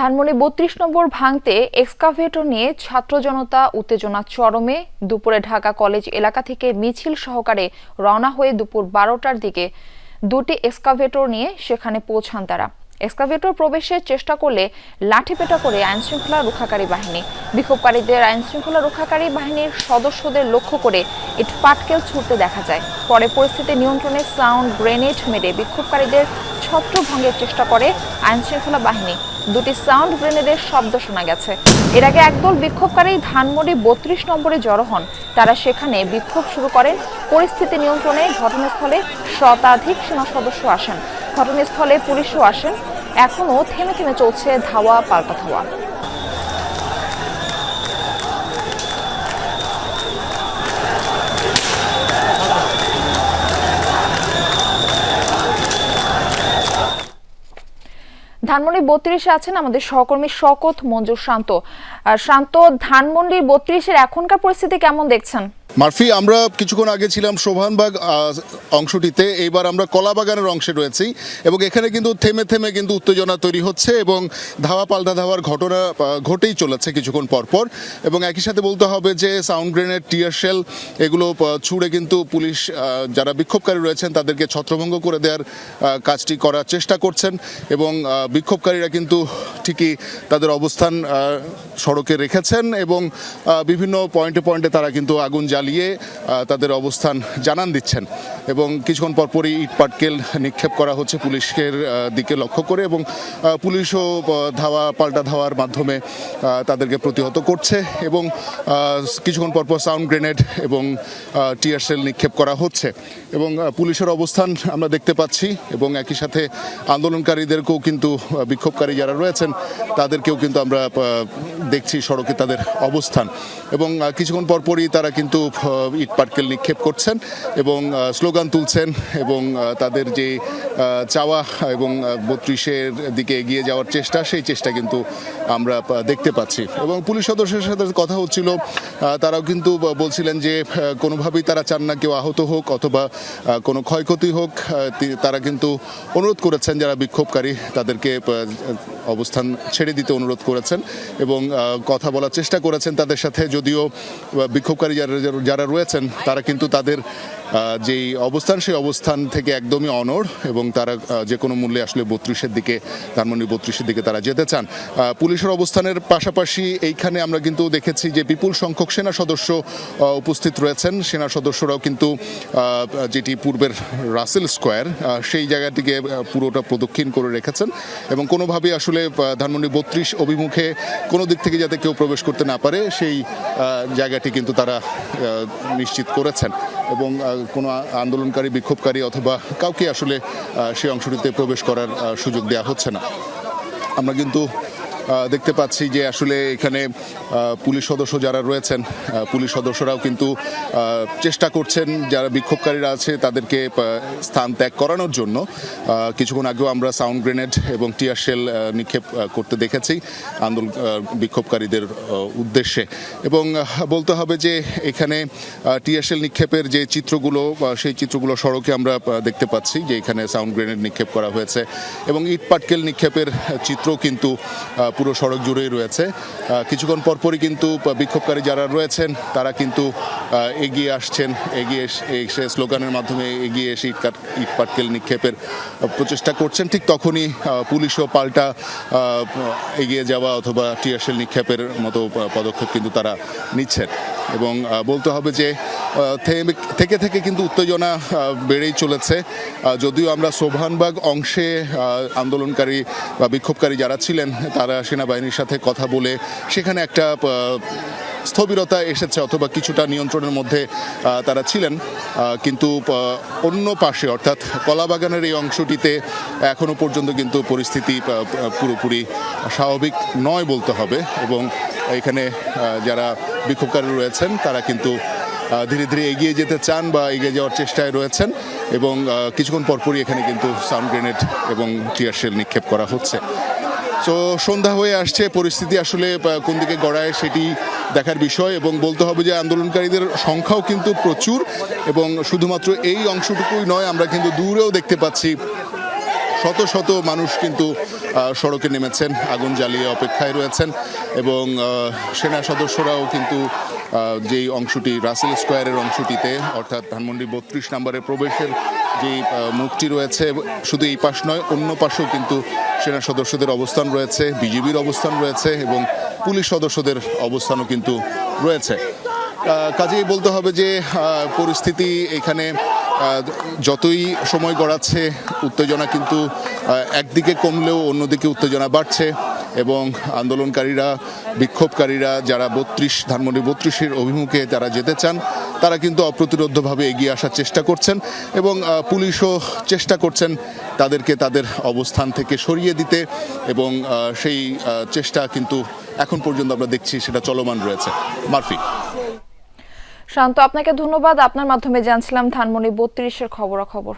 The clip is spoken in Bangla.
ধানমন্ডি বত্রিশ নম্বর ভাঙতে এক্সকাভেটর নিয়ে ছাত্র জনতা উত্তেজনা চরমে। দুপুরে ঢাকা কলেজ এলাকা থেকে মিছিল সহকারে রওনা হয়ে দুপুর বারোটার দিকে দুটি এক্সকাভেটর নিয়ে সেখানে পৌঁছান তারা। এক্সকাভেটর প্রবেশের চেষ্টা করলে লাঠিপেটা করে আইনশৃঙ্খলা রক্ষাকারী বাহিনী। বিক্ষোভকারীদের আইনশৃঙ্খলা রক্ষাকারী বাহিনীর সদস্যদের লক্ষ্য করে ইট পাটকেল ছুটতে দেখা যায়। পরে পরিস্থিতি নিয়ন্ত্রণে সাউন্ড গ্রেনেড মেরে বিক্ষোভকারীদের ছত্রভঙ্গের চেষ্টা করে আইনশৃঙ্খলা বাহিনী। দুটি সাউন্ড গ্রেনেডের শব্দ শোনা গেছে। এর আগে একদল বিক্ষোভকারী ধানমন্ডি বত্রিশ নম্বরে জড়ো হন। তারা সেখানে বিক্ষোভ শুরু করেন। পরিস্থিতি নিয়ন্ত্রণে ঘটনাস্থলে শতাধিক সেনা সদস্য আসেন। ঘটনাস্থলে পুলিশও আসেন। এখনও থেমে থেমে চলছে ধাওয়া, পাল্টা ধাওয়া। ধানমন্ডি বত্রিশে আছেন আমাদের সহকর্মী শকত মঞ্জুর শান্ত। আর শান্ত, ধানমন্ডি বত্রিশের এখনকার পরিস্থিতি কেমন দেখছেন? মারফি, আমরা কিছুক্ষণ আগে ছিলাম শোভানবাগ অংশটিতে। এইবার আমরা কলাবাগানের অংশে রয়েছি এবং এখানে কিন্তু থেমে থেমে কিন্তু উত্তেজনা তৈরি হচ্ছে এবং ধাওয়া পাল্টা ধাওয়ার ঘটনা ঘটেই চলেছে কিছুক্ষণ পরপর এবং একই সাথে বলতে হবে যে, সাউন্ড গ্রেনেড, টিয়ার শেল, এগুলো ছুঁড়ে কিন্তু পুলিশ যারা বিক্ষোভকারী রয়েছেন তাদেরকে ছত্রভঙ্গ করে দেওয়ার কাজটি করার চেষ্টা করছেন এবং বিক্ষোভকারীরা কিন্তু ঠিকই তাদের অবস্থান সড়কে রেখেছেন এবং বিভিন্ন পয়েন্টে পয়েন্টে তারা কিন্তু আগুন জ্বালিয়ে তাদের অবস্থান জানান দিচ্ছেন। এবং কিছুক্ষণ পরপরই ইট পাটকেল নিক্ষেপ করা হচ্ছে পুলিশের দিকে লক্ষ্য করে এবং পুলিশও ধাওয়া, পাল্টা ধাওয়ার মাধ্যমে তাদেরকে প্রতিহত করছে এবং কিছুক্ষণ পরপর সাউন্ড গ্রেনেড এবং টিয়ার সেল নিক্ষেপ করা হচ্ছে। এবং পুলিশের অবস্থান আমরা দেখতে পাচ্ছি এবং একই সাথে আন্দোলনকারীদেরকেও কিন্তু বিক্ষোভকারী যারা রয়েছেন তাদেরকেও কিন্তু আমরা দেখছি সড়কে তাদের অবস্থান। এবং কিছুক্ষণ পরপরই তারা কিন্তু ইট পাটকেল নিক্ষেপ করছেন এবং স্লোগান তুলছেন এবং তাদের যে চাওয়া এবং বত্রিশের দিকে এগিয়ে যাওয়ার চেষ্টা সেই চেষ্টা কিন্তু আমরা দেখতে পাচ্ছি। এবং পুলিশ সদস্যের সাথে কথা হচ্ছিল তারাও কিন্তু বলছিলেন যে কোনোভাবেই তারা চান না কেউ আহত হোক অথবা কোনো ক্ষয়ক্ষতি হোক। তারা কিন্তু অনুরোধ করেছেন যারা বিক্ষোভকারী তাদেরকে আহ, অবস্থান ছেড়ে দিতে অনুরোধ করেছেন এবং কথা বলার চেষ্টা করেছেন তাদের সাথে, যদিও বিক্ষোভকারী যারা যারা রয়েছেন, তারা কিন্তু তাদের যেই অবস্থান, সেই অবস্থান থেকে একদমই অনড় এবং তারা যে কোনো মূল্যে আসলে বত্রিশের দিকে, ধানমন্ডি বত্রিশের দিকে তারা যেতে চান। পুলিশের অবস্থানের পাশাপাশি এইখানে আমরা কিন্তু দেখেছি যে বিপুল সংখ্যক সেনা সদস্য উপস্থিত রয়েছেন। সেনা সদস্যরাও কিন্তু যেটি পূর্বের রাসেল স্কোয়ার সেই জায়গাটিকে পুরোটা প্রদক্ষিণ করে রেখেছেন এবং কোনোভাবেই আসলে ধানমন্ডি বত্রিশ অভিমুখে কোনো দিক থেকে যাতে কেউ প্রবেশ করতে না পারে, সেই জায়গাটি কিন্তু তারা নিশ্চিত করেছেন। এবং কোনো আন্দোলনকারী, বিক্ষোভকারী অথবা কাউকে আসলে সেই অংশটিতে প্রবেশ করার সুযোগ দেওয়া হচ্ছে না। আমরা কিন্তু দেখতে পাচ্ছি যে আসলে এখানে পুলিশ সদস্য যারা রয়েছেন পুলিশ সদস্যরাও কিন্তু চেষ্টা করছেন, যারা বিক্ষোভকারীরা আছে, তাদেরকে স্থান ত্যাগ করানোর জন্য। কিছুক্ষণ আগেও আমরা সাউন্ড গ্রেনেড এবং টিয়ার শেল নিক্ষেপ করতে দেখেছি আন্দোলন বিক্ষোভকারীদের উদ্দেশ্যে। এবং বলতে হবে যে এখানে টিয়ার শেল নিক্ষেপের যে চিত্রগুলো সেই চিত্রগুলো সড়কে আমরা দেখতে পাচ্ছি যে এখানে সাউন্ড গ্রেনেড নিক্ষেপ করা হয়েছে। এবং ইট পাটকেল নিক্ষেপের চিত্র কিন্তু পুরো সড়ক জুড়েই রয়েছে। কিছুক্ষণ পরপরই কিন্তু বিক্ষোভকারী যারা রয়েছেন, তারা কিন্তু এগিয়ে আসছেন, এগিয়ে এসে স্লোগানের মাধ্যমে এগিয়ে এসে ইট কাট- ইট পাটকেল নিক্ষেপের প্রচেষ্টা করছেন। ঠিক তখনই পুলিশও পাল্টা এগিয়ে যাওয়া অথবা টিয়ারশেল নিক্ষেপের মতো পদক্ষেপ কিন্তু তারা নিচ্ছেন। এবং বলতে হবে যে থেকে থেকে কিন্তু উত্তেজনা বেড়েই চলেছে। যদিও আমরা সোভানবাগ অংশে আন্দোলনকারী বা বিক্ষোভকারী যারা ছিলেন, তারা সেনাবাহিনীর সাথে কথা বলে সেখানে একটা স্থবিরতা এসেছে অথবা কিছুটা নিয়ন্ত্রণের মধ্যে তারা ছিলেন। কিন্তু অন্য পাশে, অর্থাৎ কলাবাগানের এই অংশটিতে এখনও পর্যন্ত কিন্তু পরিস্থিতি পুরোপুরি স্বাভাবিক নয় বলতে হবে। এবং এখানে যারা বিক্ষোভকারী রয়েছেন, তারা কিন্তু ধীরে ধীরে এগিয়ে যেতে চান বা এগিয়ে যাওয়ার চেষ্টায় রয়েছেন এবং কিছুক্ষণ পরপরই এখানে কিন্তু সাউন্ড গ্রেনেড এবং টিয়ার শেল নিক্ষেপ করা হচ্ছে। তো সন্ধ্যা হয়ে আসছে, পরিস্থিতি আসলে কোন দিকে গড়ায় সেটি দেখার বিষয় এবং বলতে হবে যে আন্দোলনকারীদের সংখ্যাও কিন্তু প্রচুর এবং শুধুমাত্র এই অংশটুকুই নয়, আমরা কিন্তু দূরেও দেখতে পাচ্ছি শত শত মানুষ কিন্তু সড়কে নেমেছেন, আগুন জ্বালিয়ে অপেক্ষায় রয়েছেন এবং সেনা সদস্যরাও কিন্তু যেই অংশটি রাসেল স্কোয়ারের অংশটিতে, অর্থাৎ ধানমন্ডি বত্রিশ নম্বরে প্রবেশের যেই মুখটি রয়েছে, শুধু এই পাশ নয়, অন্য পাশেও কিন্তু সেনা সদস্যদের অবস্থান রয়েছে, বিজিবির অবস্থান রয়েছে এবং পুলিশ সদস্যদের অবস্থানও কিন্তু রয়েছে। কাজেই বলতে হবে যে পরিস্থিতি এখানে যতই সময় গড়াচ্ছে, উত্তেজনা কিন্তু একদিকে কমলেও অন্যদিকে উত্তেজনা বাড়ছে এবং আন্দোলনকারীরা, বিক্ষোভকারীরা যারা বত্রিশ, ধানমন্ডি বত্রিশের অভিমুখে যারা যেতে চান, তারা কিন্তু অপ্রতিরোধ্যভাবে এগিয়ে আসার চেষ্টা করছেন এবং পুলিশও চেষ্টা করছেন তাদেরকে তাদের অবস্থান থেকে সরিয়ে দিতে এবং সেই চেষ্টা কিন্তু এখন পর্যন্ত আমরা দেখছি সেটা চলমান রয়েছে। মারফি। শান্ত আপনাকে ধন্যবাদ। আপনার মাধ্যমে জানছিলাম ধানমনি বত্রিশের খবরাখবর।